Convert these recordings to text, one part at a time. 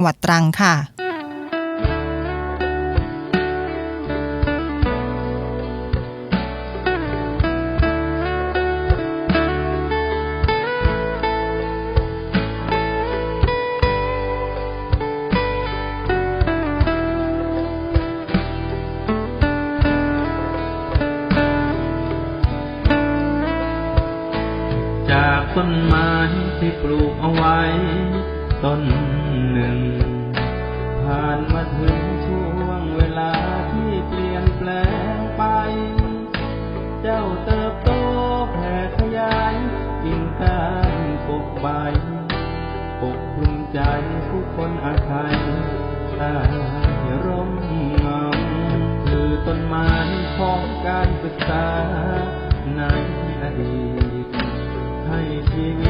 หวัดตรังค่ะ จากต้นไม้ที่ปลูกเอาไว้ต้น ใต้ร่มเงาคือต้นไม้ของการศึกษาในอดีตให้ชีวิต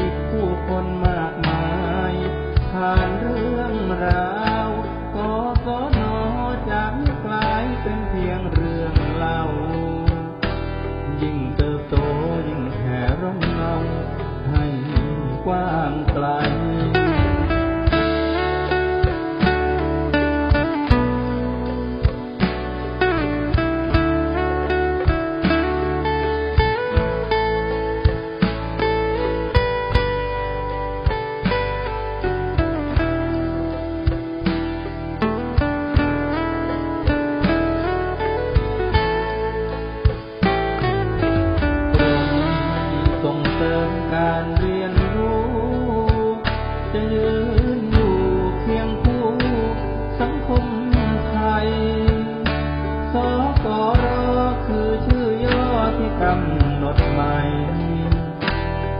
หนดใหม่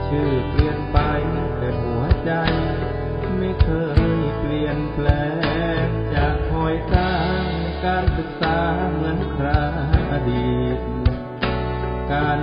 ชื่อเปลี่ยนไปแต่หัวใจ ไม่เคยเปลี่ยนแปลงจากคอยสร้างการศึกษาเหมือนคราอดีต การ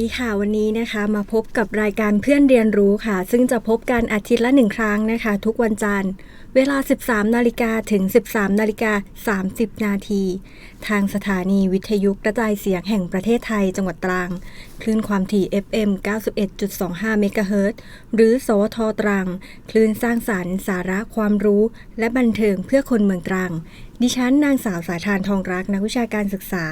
ดีค่ะวันนี้นะคะ มาพบกับรายการเพื่อนเรียนรู้ค่ะ ซึ่งจะพบกันอาทิตย์ละหนึ่งครั้งนะคะ ทุกวันจันทร์ เวลา 13 นาฬิกาถึง 13 นาฬิกา 30 นาที ทางสถานีวิทยุกระจายเสียงแห่งประเทศไทยจังหวัดตรัง คลื่นความถี่ FM 91.25 เมกะเฮิรตซ์หรือ สวทตรัง คลื่นสร้างสารรค์สาระความรู้ และบันเทิงเพื่อคนเมืองตรัง ดิฉันนางสาวสายทานทองรัก นักวิชาการศึกษา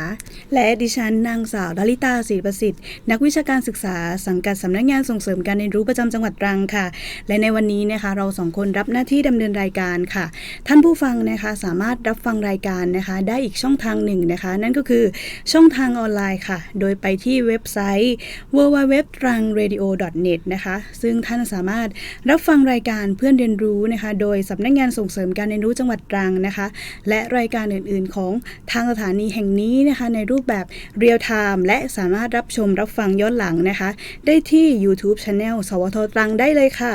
และดิฉันนางสาวดลิตาศรีประสิทธิ์ นักวิชาการศึกษา สังกัดสำนักงานส่งเสริมการเรียนรู้ประจำจังหวัดตรังค่ะ และในวันนี้นะคะเราสองคนรับหน้าที่ดำเนินรายการค่ะ ท่านผู้ฟังนะคะสามารถรับฟังรายการนะคะ ได้อีกช่องทางหนึ่งนะคะ นั่นก็คือช่องทางออนไลน์ค่ะ โดยไปที่เว็บไซต์ www.trangradio.net นะคะ ซึ่งท่านสามารถรับฟังรายการเพื่อนเรียนรู้นะคะ โดยสำนักงานส่งเสริมการเรียนรู้จังหวัดตรังนะคะ และรายการอื่นๆ ของทางสถานีแห่งนี้นะคะ ในรูปแบบเรียลไทม์และสามารถรับชมรับฟังย้อนหลังนะคะ ได้ที่ YouTube Channel สวทตรังได้เลยค่ะ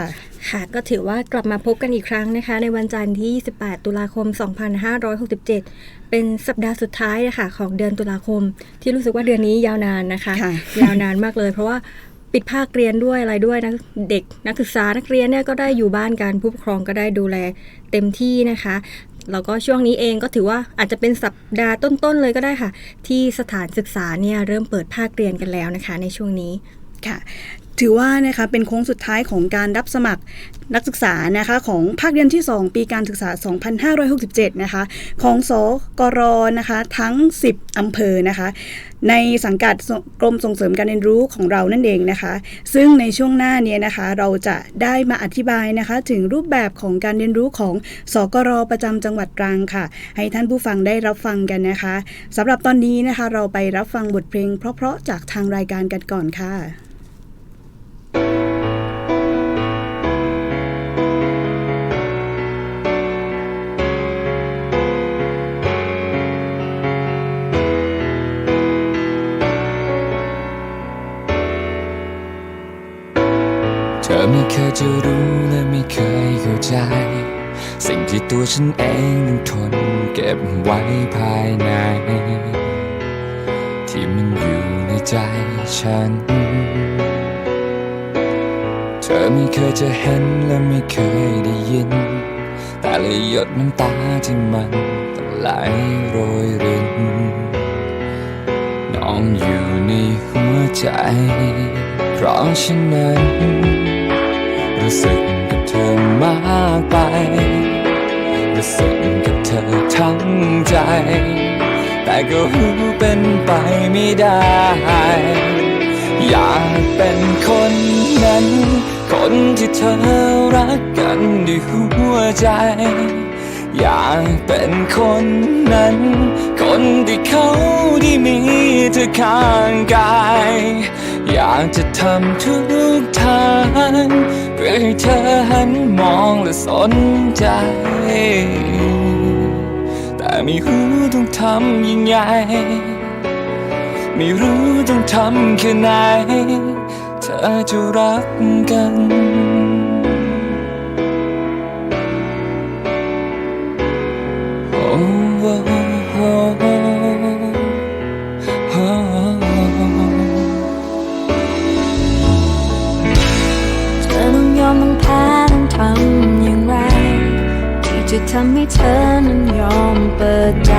ค่ะก็ถือว่ากลับมาพบกันอีกครั้งนะคะ ในวันจันทร์ที่ 28 ตุลาคม 2567 เป็นสัปดาห์สุดท้ายนะคะของเดือนตุลาคม ที่รู้สึกว่าเดือนนี้ยาวนานนะคะค่ะยาวนานมากเลย เพราะว่าปิดภาคเรียนด้วยอะไรด้วยนะเด็กนักศึกษานักเรียนเนี่ยก็ได้อยู่บ้านกันผู้ปกครองก็ได้ดูแลเต็มที่นะคะแล้วก็ช่วงนี้เองก็ถือว่าอาจจะเป็นสัปดาห์ต้นๆเลยก็ได้ค่ะ ที่สถานศึกษาเนี่ยเริ่มเปิดภาคเรียนกันแล้วนะคะ ในช่วงนี้ค่ะถือว่านะคะเป็นโค้งสุดท้ายของการรับสมัครนักศึกษานะคะของภาคเรียนที่ 2 ปีการศึกษา 2567 นะคะของสกรนะคะทั้ง 10 อำเภอนะคะในสังกัดกรมส่งเสริมการเรียนรู้ของเรานั่นเองนะคะ ซึ่งในช่วงหน้าเนี้นะคะเราจะได้มาอธิบายนะคะ ถึงรูปแบบของการเรียนรู้ของสกรประจำจังหวัดตรังค่ะ ให้ท่านผู้ฟังได้รับฟังกันนะคะสำหรับตอนนี้นะคะเราไปรับฟังบทเพลงเพราะๆจากทางรายการกันก่อนค่ะ เธอไม่เคยจะรู้และไม่เคยเข้าใจ สิ่งที่ตัวฉันเองนั้นทนเก็บไว้ภายใน ที่มันอยู่ในใจฉัน อไม่เคยจะเห็นและไม่เคยได้ยิน แต่ละหยดน้ำตาที่มันต้องไหลโรยริน น้องอยู่ในหัวใจเพราะฉะนั้น รู้สึกกับเธอมากไป รู้สึกกับเธอทั้งใจ แต่ก็รู้เป็นไปไม่ได้อยากเป็นคนนั้น คนที่เธอรักกันด้วยหัวใจ อยากเป็นคนนั้น คนที่เขาได้มีเธอข้างกาย อยากจะทำทุกทางเพื่อให้เธอหันมองและสนใจ แต่ไม่รู้ต้องทำยังไง ไม่รู้ต้องทำแค่ไหน เธอจะรักกันโอ้โอ้โอ้โอ้เธอต้องยอมต้องแพ้ต้องทำอย่างไร ที่จะทำให้เธอนั้นยอมเปิดใจ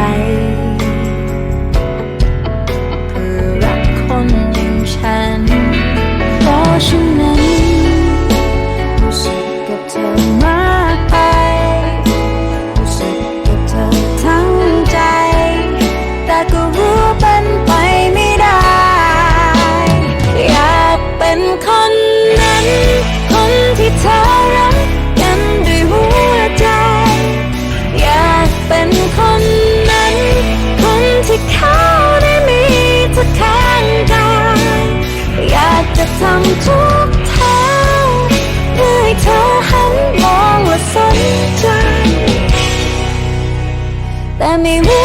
จะทำทุกทางเพื่อให้เธอหันมองและสนใจ แต่ไม่รู้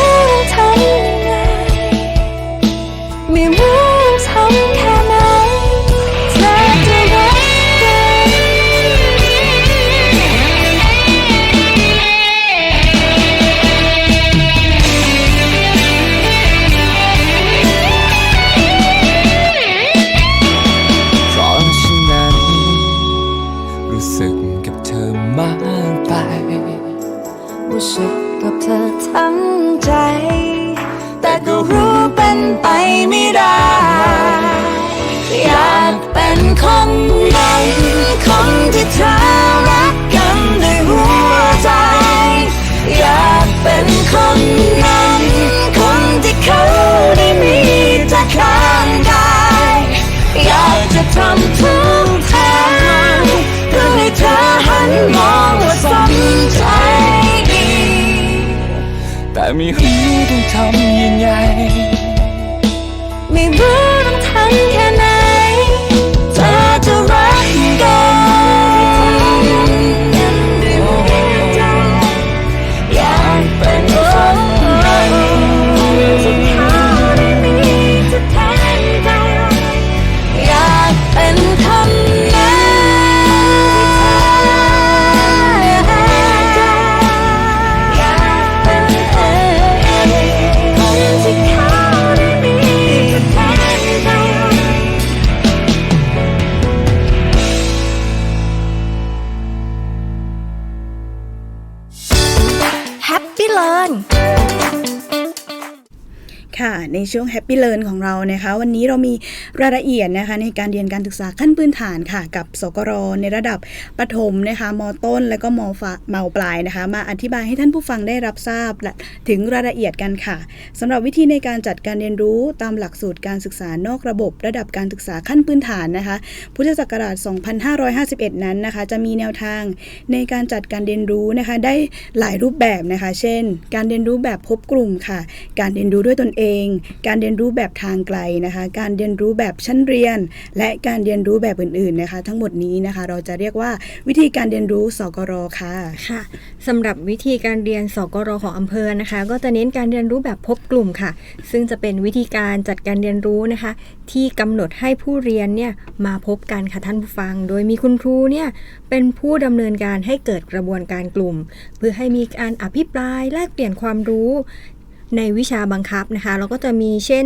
แต่มีหูต้องทำยังไง ไม่รู้ต้องทำแค่ ในช่วง Happy Learn ของเรานะคะ วันนี้เรามีรายละเอียดนะคะ ในการเรียนการศึกษาขั้นพื้นฐานค่ะ กับสกรในระดับประถมนะคะมต้น และก็มฝามปลายนะคะ มาอธิบายให้ท่านผู้ฟังได้รับทราบและถึงรายละเอียดกันค่ะสำหรับวิธีในการจัดการเรียนรู้ตามหลักสูตรการศึกษานอกระบบ ระดับการศึกษาขั้นพื้นฐานนะคะ พุทธศักราช 2551 นั้นนะคะ จะมีแนวทางในการจัดการเรียนรู้นะคะ ได้หลายรูปแบบนะคะ เช่น การเรียนรู้แบบพบกลุ่มค่ะ การเรียนรู้ด้วยตนเองการเรียนรู้แบบทางไกลนะคะ การเรียนรู้แบบชั้นเรียน และการเรียนรู้แบบอื่นๆนะคะ ทั้งหมดนี้นะคะ เราจะเรียกว่าวิธีการเรียนรู้สกรค่ะค่ะสำหรับวิธีการเรียนสกรของอำเภอนะคะ ก็จะเน้นการเรียนรู้แบบพบกลุ่มค่ะ ซึ่งจะเป็นวิธีการจัดการเรียนรู้นะคะ ที่กำหนดให้ผู้เรียนเนี่ยมาพบกันค่ะท่านผู้ฟัง โดยมีคุณครูเนี่ยเป็นผู้ดำเนินการให้เกิดกระบวนการกลุ่ม เพื่อให้มีการอภิปรายแลกเปลี่ยนความรู้ ในวิชาบังคับนะคะ เราก็จะมีเช่น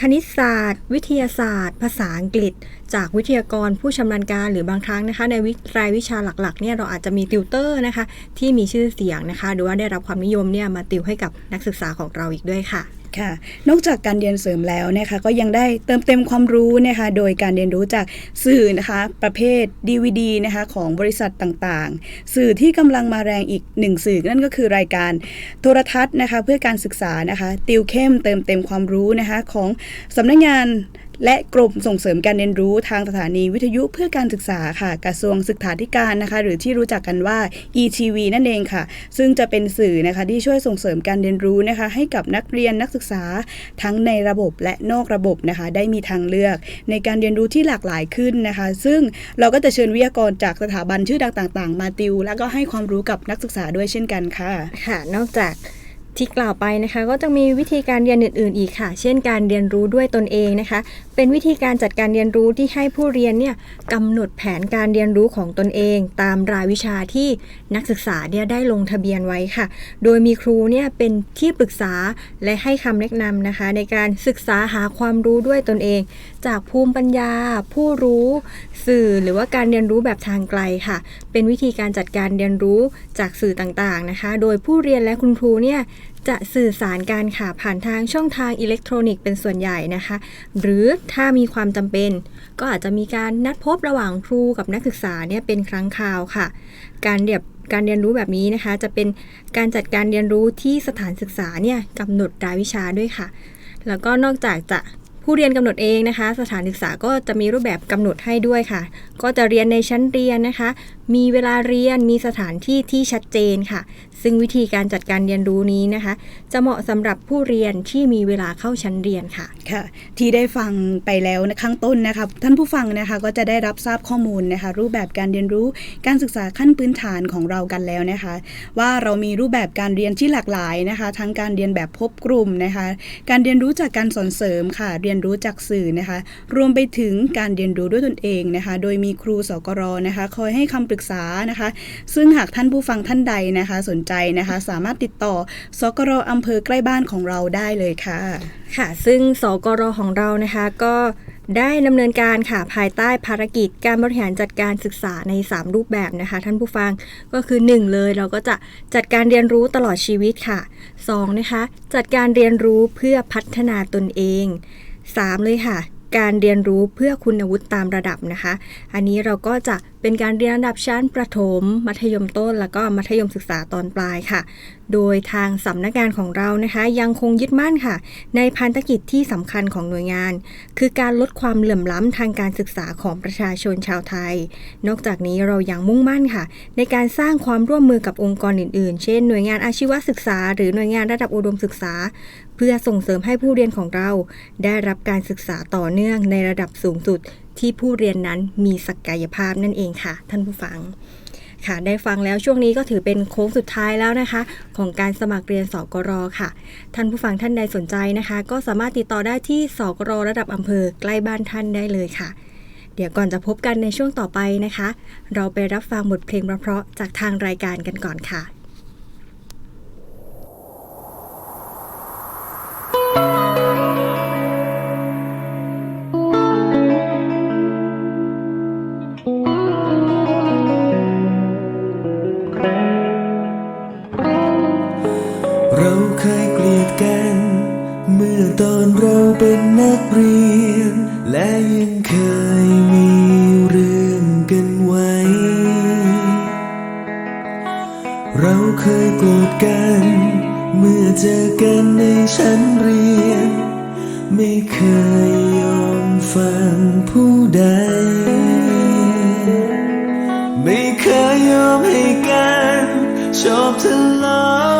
คณิตศาสตร์ วิทยาศาสตร์ ภาษาอังกฤษ จากวิทยากรผู้ชำนาญการหรือบางครั้งนะคะ ในวิรายวิชาหลักๆเนี่ยเราอาจจะมีติวเตอร์นะคะ ที่มีชื่อเสียงนะคะ หรือว่าได้รับความนิยมเนี่ยมาติวให้กับนักศึกษาของเราอีกด้วยค่ะ ค่ะ นอกจากการเรียนเสริมแล้วนะคะก็ยังได้เติมเต็มความรู้นะคะโดยการเรียนรู้จากสื่อนะคะประเภท DVD นะคะของบริษัทต่างๆ สื่อที่กำลังมาแรงอีกหนึ่งสื่อนั่นก็คือรายการโทรทัศน์นะคะเพื่อการศึกษานะคะติวเข้มเติมเต็มความรู้นะคะของสำนักงาน และกรมส่งเสริมการเรียนรู้ทางสถานีวิทยุเพื่อการศึกษาค่ะ กระทรวงศึกษาธิการนะคะ หรือที่รู้จักกันว่า ETV นั่นเองค่ะ ซึ่งจะเป็นสื่อนะคะที่ช่วยส่งเสริมการเรียนรู้นะคะ ให้กับนักเรียนนักศึกษาทั้งในระบบและนอกระบบนะคะ ได้มีทางเลือก ในการเรียนรู้ที่หลากหลายขึ้นนะคะ ซึ่งเราก็จะเชิญวิทยากรจากสถาบันชื่อดังต่าง ๆ มาติว แล้วก็ให้ความรู้กับนักศึกษาด้วยเช่นกันค่ะ ค่ะ นอกจากที่กล่าวไปนะคะ ก็จะมีวิธีการเรียนอื่น ๆ อีกค่ะ เช่นการเรียนรู้ด้วยตนเองนะคะ เป็นวิธีการจัดการเรียนรู้ที่ให้ผู้เรียนเนี่ยกำหนดแผนการเรียนรู้ของตนเอง ตามรายวิชาที่นักศึกษาเนี่ยได้ลงทะเบียนไว้ค่ะ โดยมีครูเนี่ยเป็นที่ปรึกษาและให้คำแนะนำนะคะ ในการศึกษาหาความรู้ด้วยตนเอง จากภูมิปัญญา ผู้รู้สื่อหรือว่าการเรียนรู้แบบทางไกลค่ะ เป็นวิธีการจัดการเรียนรู้จากสื่อต่างๆนะคะ โดยผู้เรียนและคุณครูเนี่ย จะสื่อสารการค่ะผ่านทางช่องทางอิเล็กทรอนิกส์เป็นส่วนใหญ่นะคะ หรือถ้ามีความจำเป็น ก็อาจจะมีการนัดพบระหว่างครูกับนักศึกษาเนี่ยเป็นครั้งคราวค่ะ การเรียบการเรียนรู้แบบนี้นะคะ จะเป็นการจัดการเรียนรู้ที่สถานศึกษาเนี่ยกำหนดรายวิชาด้วยค่ะ แล้วก็นอกจากจะ ผู้เรียนกำหนดเองนะคะ สถานศึกษาก็จะมีรูปแบบกำหนดให้ด้วยค่ะ ก็จะเรียนในชั้นเรียนนะคะ มีเวลาเรียนมีสถานที่ที่ชัดเจนค่ะ ซึ่งวิธีการจัดการเรียนรู้นี้นะคะ จะเหมาะสำหรับผู้เรียนที่มีเวลาเข้าชั้นเรียนค่ะค่ะ ที่ได้ฟังไปแล้วนะข้างต้นนะคะท่านผู้ฟังนะคะก็จะได้รับทราบข้อมูลนะคะ รูปแบบการเรียนรู้การศึกษาขั้นพื้นฐานของเรากันแล้วนะคะ ว่าเรามีรูปแบบการเรียนที่หลากหลายนะคะ ทั้งการเรียนแบบพบกลุ่มนะคะ การเรียนรู้จากการสอนเสริมค่ะเรียนรู้จากสื่อนะคะ รวมไปถึงการเรียนรู้ด้วยตนเองนะคะ โดยมีครูสกรนะคะ คอยให้คำปรึกษานะคะ ซึ่งหากท่านผู้ฟังท่านใดนะคะ สนใจนะคะ สามารถติดต่อสกรอำเภอใกล้บ้านของเราได้เลยค่ะ ค่ะ ซึ่งสกรของเรานะคะก็ได้ดำเนินการค่ะภายใต้ภารกิจการบริหารจัดการศึกษาใน 3 รูปแบบนะคะ ท่านผู้ฟังก็คือ 1 เลยเราก็จะจัดการเรียนรู้ตลอดชีวิตค่ะ 2 นะคะ จัดการเรียนรู้เพื่อพัฒนาตนเอง 3 เลยค่ะ การเรียนรู้เพื่อคุณวุฒิตามระดับนะคะ อันนี้เราก็จะเป็นเป็นการเรียนระดับชั้นประถม มัธยมต้น แล้วก็มัธยมศึกษาตอนปลายค่ะ โดยทางสำนักงานของเรานะคะ ยังคงยึดมั่นค่ะ ในพันธกิจที่สำคัญของหน่วยงาน คือการลดความเหลื่อมล้ำทางการศึกษาของประชาชนชาวไทย นอกจากนี้เรายังมุ่งมั่นค่ะ ในการสร้างความร่วมมือกับองค์กรอื่นๆ เช่น หน่วยงานอาชีวศึกษา หรือหน่วยงานระดับอุดมศึกษา เพื่อส่งเสริมให้ผู้เรียนของเราได้รับการศึกษาต่อเนื่องในระดับสูงสุดที่ผู้เรียนนั้นมีศักยภาพนั่นเองค่ะ ท่านผู้ฟังค่ะได้ฟังแล้วช่วงนี้ก็ถือเป็นโค้งสุดท้ายแล้วนะคะ ของการสมัครเรียนสกรค่ะ ท่านผู้ฟังท่านใดสนใจนะคะ ก็สามารถติดต่อได้ที่สกรระดับอำเภอใกล้บ้านท่านได้เลยค่ะ เดี๋ยวก่อนจะพบกันในช่วงต่อไปนะคะ เราไปรับฟังบทเพลงเพราะๆจากทางรายการกันก่อนค่ะ กัน เมื่อเจอกันในชั้นเรียน ไม่เคยยอมฟังผู้ใด ไม่เคยยอมให้กัน ชอบทะเลาะ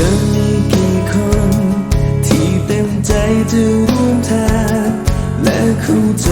จะมีกี่คนที่เต็มใจจะร่วมทางและเข้าใจ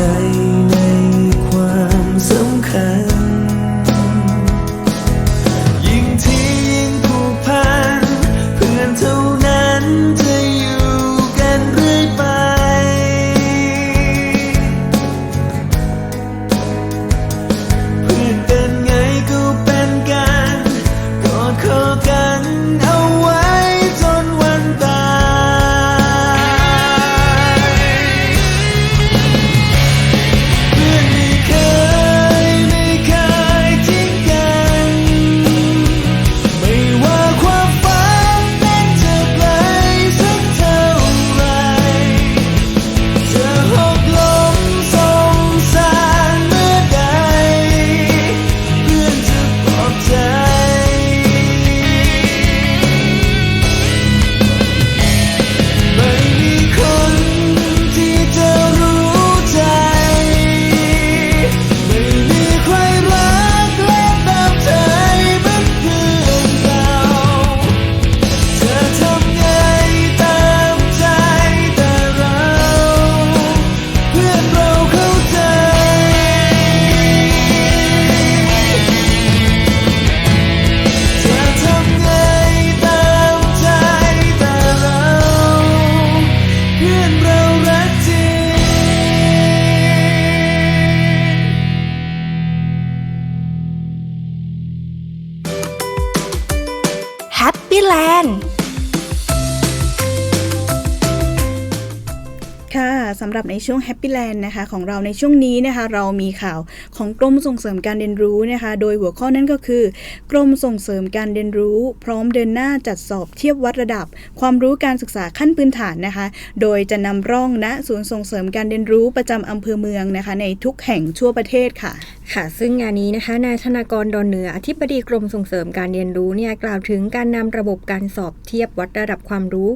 ช่วง Happy Land นะคะของเราในช่วงนี้นะคะ เรามีข่าวของกรมส่งเสริมการเรียนรู้นะคะ โดยหัวข้อนั้นก็คือ กรมส่งเสริมการเรียนรู้ พร้อมเดินหน้าจัดสอบเทียบวัดระดับ ความรู้การศึกษาขั้นพื้นฐานนะคะ โดยจะนำร่องณศูนย์ส่งเสริมการเรียนรู้ประจำอำเภอเมืองนะคะ ในทุกแห่งทั่วประเทศค่ะ ค่ะ ซึ่งงานนี้นะคะนายธนากรดอนเหนืออธิบดีกรมส่งเสริมการเรียนรู้เนี่ยกล่าวถึงการนำระบบการสอบเทียบวัดระดับความรู้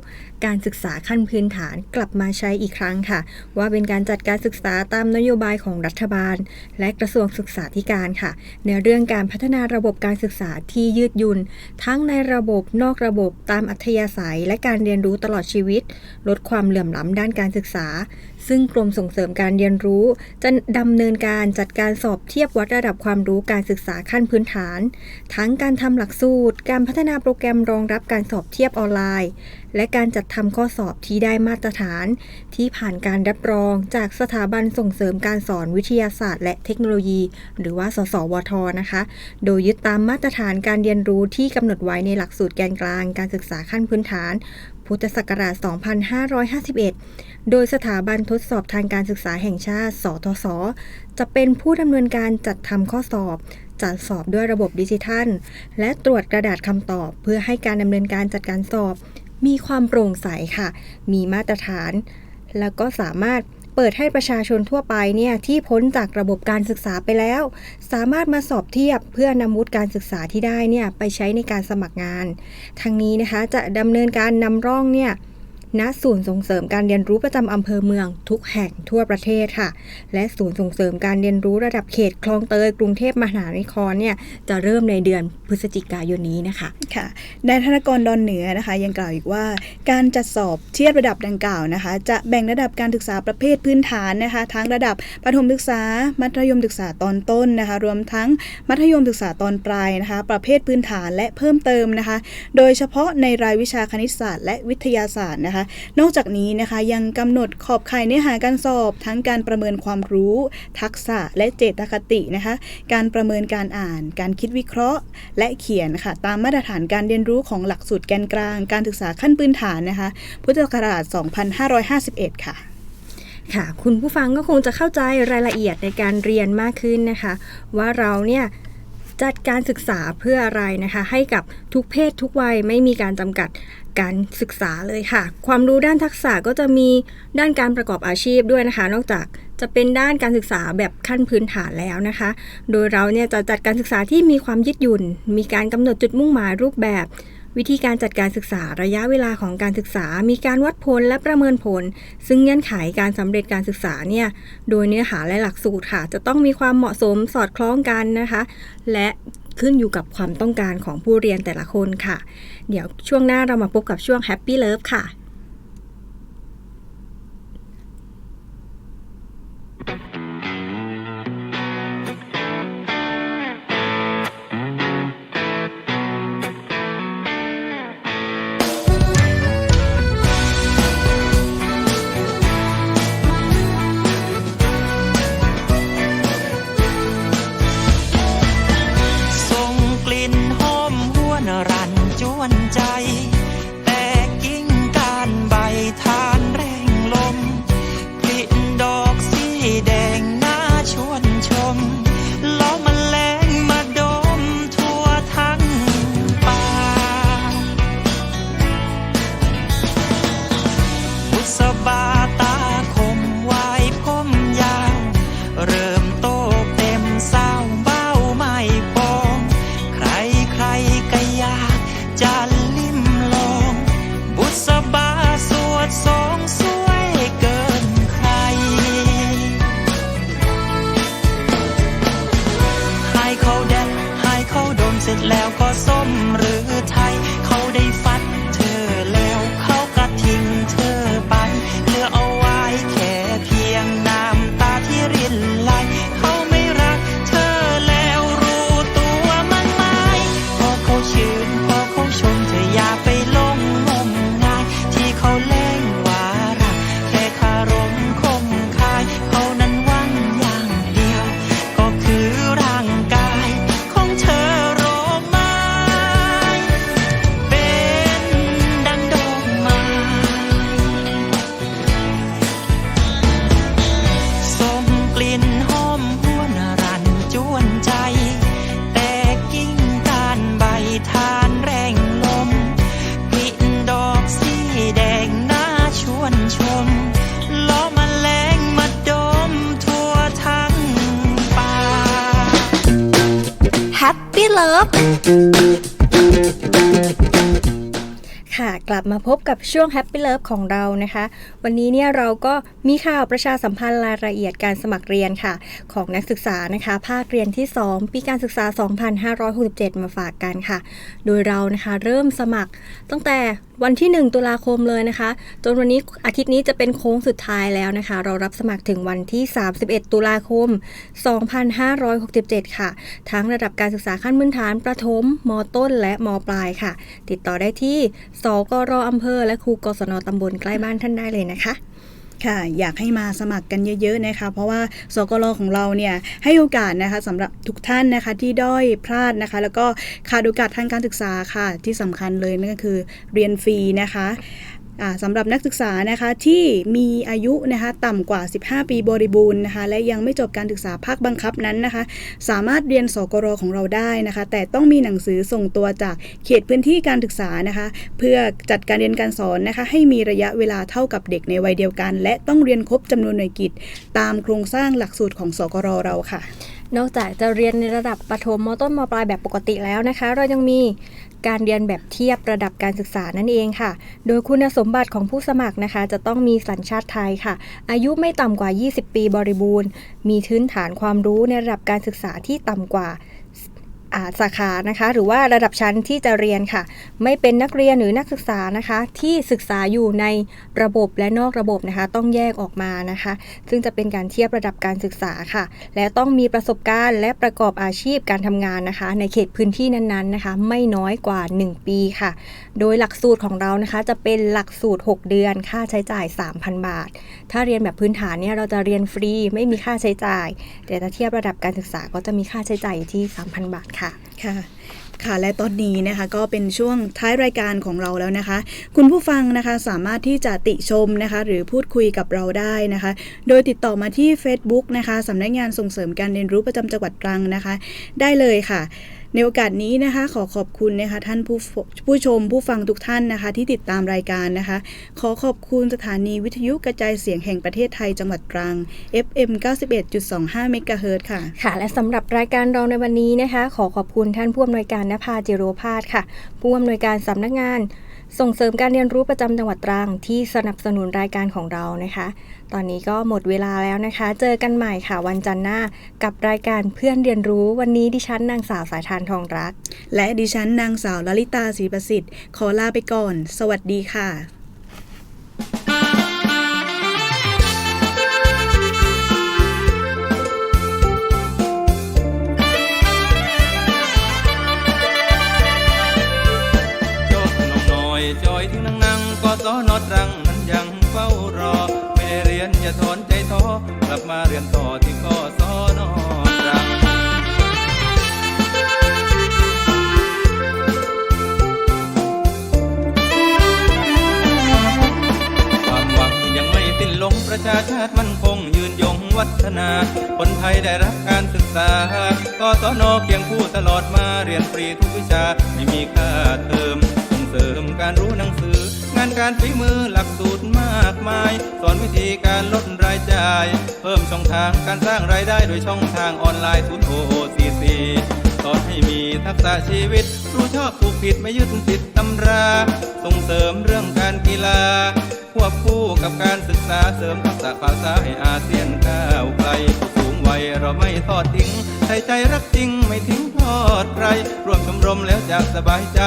การศึกษาขั้นพื้นฐานกลับมาใช้อีกครั้งค่ะ ว่าเป็นการจัดการศึกษาตามนโยบายของรัฐบาล และกระทรวงศึกษาธิการค่ะ ในเรื่องการพัฒนาระบบการศึกษาที่ยืดหยุ่นทั้งในระบบนอกระบบตามอัธยาศัย และการเรียนรู้ตลอดชีวิต ลดความเหลื่อมล้ำด้านการศึกษา ซึ่งกรมส่งเสริมการเรียนรู้จะดำเนินการจัดการสอบเทียบวัดระดับความรู้การศึกษาขั้นพื้นฐาน ทั้งการทำหลักสูตร การพัฒนาโปรแกรมรองรับการสอบเทียบออนไลน์ และการจัดทำข้อสอบที่ได้มาตรฐาน ที่ผ่านการรับรองจากสถาบันส่งเสริมการสอนวิทยาศาสตร์ และเทคโนโลยี หรือว่า สสวท นะคะ โดยยึดตามมาตรฐานการเรียนรู้ที่กำหนดไว้ในหลักสูตรแกนกลาง การศึกษาขั้นพื้นฐาน พุทธศักราช 2551 โดยสถาบันทดสอบทางการศึกษาแห่งชาติ สทศ จะเป็นผู้ดำเนินการจัดทำข้อสอบจัดสอบด้วยระบบดิจิทัล และตรวจกระดาษคำตอบ เพื่อให้การดำเนินการจัดการสอบ มีความโปร่งใสค่ะ มีมาตรฐาน แล้วก็สามารถเปิดให้ประชาชนทั่วไปเนี่ยที่พ้นจากระบบการศึกษาไปแล้ว สามารถมาสอบเทียบเพื่อนำวุฒิการศึกษาที่ได้เนี่ยไปใช้ในการสมัครงานทางนี้นะคะจะดำเนินการนำร่องเนี่ย ณศูนย์ส่งเสริมการเรียนรู้ประจำอำเภอเมืองทุกแห่งทั่วประเทศค่ะ และศูนย์ส่งเสริมการเรียนรู้ระดับเขตคลองเตยกรุงเทพมหานครเนี่ยจะเริ่มในเดือนพฤศจิกายนนี้นะคะค่ะนายธนกรดอนเหนือนะคะ ยังกล่าวอีกว่า การจัดสอบเทียบระดับดังกล่าวนะคะ จะแบ่งระดับการศึกษาประเภทพื้นฐานนะคะ ทั้งระดับประถมศึกษา มัธยมศึกษาตอนต้นนะคะ รวมทั้งมัธยมศึกษาตอนปลายนะคะ ประเภทพื้นฐานและเพิ่มเติมนะคะ โดยเฉพาะในรายวิชาคณิตศาสตร์และวิทยาศาสตร์นะคะนอกจากนี้นะคะยังกำหนดขอบข่ายเนื้อหาการสอบทั้งการประเมินความรู้ ทักษะและเจตคตินะคะ การประเมินการอ่าน การคิดวิเคราะห์ และเขียนค่ะ ตามมาตรฐานการเรียนรู้ของหลักสูตรแกนกลาง การศึกษาขั้นพื้นฐานนะคะ พุทธศักราช 2551 ค่ะค่ะคุณผู้ฟังก็คงจะเข้าใจรายละเอียดในการเรียนมากขึ้นนะคะ ว่าเราเนี่ยจัดการศึกษาเพื่ออะไรนะคะ ให้กับทุกเพศทุกวัยไม่มีการจำกัด การศึกษาเลยค่ะ ความรู้ด้านทักษะก็จะมีด้านการประกอบอาชีพด้วยนะคะ นอกจากจะเป็นด้านการศึกษาแบบขั้นพื้นฐานแล้วนะคะ โดยเราเนี่ยจะจัดการศึกษาที่มีความยืดหยุ่น มีการกำหนดจุดมุ่งหมายรูปแบบ วิธีการจัดการศึกษาระยะเวลาของการศึกษา มีการวัดผลและประเมินผล ซึ่งเงื่อนไขการสำเร็จการศึกษาเนี่ยโดยเนื้อหาและหลักสูตรค่ะ จะต้องมีความเหมาะสมสอดคล้องกันนะคะ และ ขึ้นอยู่กับความต้องการของผู้เรียนแต่ละคนค่ะ เดี๋ยวช่วงหน้าเรามาพบกับช่วง Happy Love ค่ะ พบ กับช่วง Happy Love ของเรานะคะ วันนี้เนี่ยเราก็มีข่าวประชาสัมพันธ์รายละเอียดการสมัครเรียนค่ะ ของนักศึกษานะคะ ภาคเรียนที่ 2 ปีการศึกษา 2567 มาฝากกันค่ะ โดยเรานะคะเริ่มสมัครตั้งแต่วันที่ 1 ตุลาคมเลยนะคะ จนวันนี้อาทิตย์นี้จะเป็นโค้งสุดท้ายแล้วนะคะ เรารับสมัครถึงวันที่ 31 ตุลาคม 2567 ค่ะ ทั้งระดับการศึกษาขั้นพื้นฐานประถมมต้นและมปลายค่ะ ติดต่อได้ที่ สกรอำเภอและครูกศนตำบลใกล้บ้านท่านได้เลยนะคะค่ะอยากให้มาสมัครกันเยอะ ๆ นะคะ เพราะว่าสกลของเราเนี่ยให้โอกาสนะคะสำหรับทุกท่านนะคะที่ด้อยพลาดนะคะ แล้วก็ขาดโอกาสทางการศึกษาค่ะที่สำคัญเลยนั่นก็คือเรียนฟรีนะคะ สำหรับนักศึกษานะคะที่มีอายุนะคะต่ำกว่า 15 ปีบริบูรณ์นะคะและยังไม่จบการศึกษาภาคบังคับนั้นนะคะ สามารถเรียนสกรของเราได้นะคะ แต่ต้องมีหนังสือส่งตัวจากเขตพื้นที่การศึกษานะคะ เพื่อจัดการเรียนการสอนนะคะให้มีระยะเวลาเท่ากับเด็กในวัยเดียวกัน และต้องเรียนครบจำนวนหน่วยกิจ ตามโครงสร้างหลักสูตรของสกรเราค่ะนอกจากจะเรียนในระดับประถมมต้นมปลายแบบปกติแล้วนะคะ เรายังมี การเรียนแบบเทียบระดับการศึกษานั่นเองค่ะ โดยคุณสมบัติของผู้สมัครนะคะ จะต้องมีสัญชาติไทยค่ะ อายุไม่ต่ำกว่า 20 ปีบริบูรณ์ มีพื้นฐานความรู้ในระดับการศึกษาที่ต่ำกว่าอ่า สาขานะคะ หรือว่าระดับชั้นที่จะเรียนค่ะ ไม่เป็นนักเรียนหรือนักศึกษานะคะ ที่ศึกษาอยู่ในระบบและนอกระบบนะคะ ต้องแยกออกมานะคะ ซึ่งจะเป็นการเทียบระดับการศึกษาค่ะ และต้องมีประสบการณ์ และประกอบอาชีพการทำงานนะคะ ในเขตพื้นที่นั้นๆนะคะ ไม่น้อยกว่า 1 ปีค่ะ โดยหลักสูตรของเรานะคะ จะเป็นหลักสูตร 6 เดือน ค่าใช้จ่าย 3,000 บาท ถ้าเรียนแบบพื้นฐานเนี่ยเราจะเรียนฟรีไม่มีค่าใช้จ่าย แต่ถ้าเทียบระดับการศึกษาก็จะมีค่าใช้จ่ายอยู่ที่ 3,000 บาทค่ะค่ะค่ะและตอนนี้นะคะก็เป็นช่วงท้ายรายการของเราแล้วนะคะ คุณผู้ฟังนะคะสามารถที่จะติชมนะคะ หรือพูดคุยกับเราได้นะคะ โดยติดต่อมาที่ Facebook นะคะสำนักงานส่งเสริมการเรียนรู้ประจำจังหวัดตรังนะคะ ได้เลยค่ะ ในโอกาสนี้นะคะขอขอบคุณนะคะท่านผู้ผู้ชมผู้ฟังทุกท่านนะคะ ที่ติดตามรายการนะคะ ขอขอบคุณสถานีวิทยุกระจายเสียงแห่งประเทศไทยจังหวัดตรัง FM 91.25เมกะเฮิรตซ์ค่ะ ค่ะ และสำหรับรายการเราในวันนี้นะคะ ขอขอบคุณท่านผู้อำนวยการนภาจิโรพาสค่ะ ผู้อำนวยการสำนักงาน ส่งเสริมการเรียนรู้ประจำจังหวัดตรังที่สนับสนุนรายการของเรานะคะ ตอนนี้ก็หมดเวลาแล้วนะคะ เจอกันใหม่ค่ะวันจันทร์หน้า กับรายการเพื่อนเรียนรู้วันนี้ดิฉันนางสาวสายทานทองรัก และดิฉันนางสาวลลิตาศรีประสิทธิ์ ขอลาไปก่อน สวัสดีค่ะโจกน้องน้อยจอยถึงนังนังก็สอนอตรัง อย่าถอนใจท้อกลับมาเรียนต่อที่กสอนตรังความหวังยังไม่สิ้นลงประชาชาติมันคงยืนยงวัฒนา คนไทยได้รับการศึกษากศนเคียงคู่ตลอดมาเรียนฟรีทุกวิชาไม่มีค่าเทอมส่งเสริมการรู้หนังสือ งานการฝีมือหลักสูตรมากมาย สอนวิธีการลดรายจ่าย เพิ่มช่องทางการสร้างรายได้โดยช่องทางออนไลน์ศูนย์โอโอซีซีสอนให้มีทักษะชีวิต รู้ชอบถูกผิดไม่ยึดติดตำรา ส่งเสริมเรื่องการกีฬา ควบคู่กับการศึกษาเสริมทักษะภาษาให้อาเซียนก้าวไกลสูงวัยเราไม่ทอดทิ้งใส่ใจรักจริงไม่ทิ้งทอดใครรวมชมรมแล้วจะสบายใจ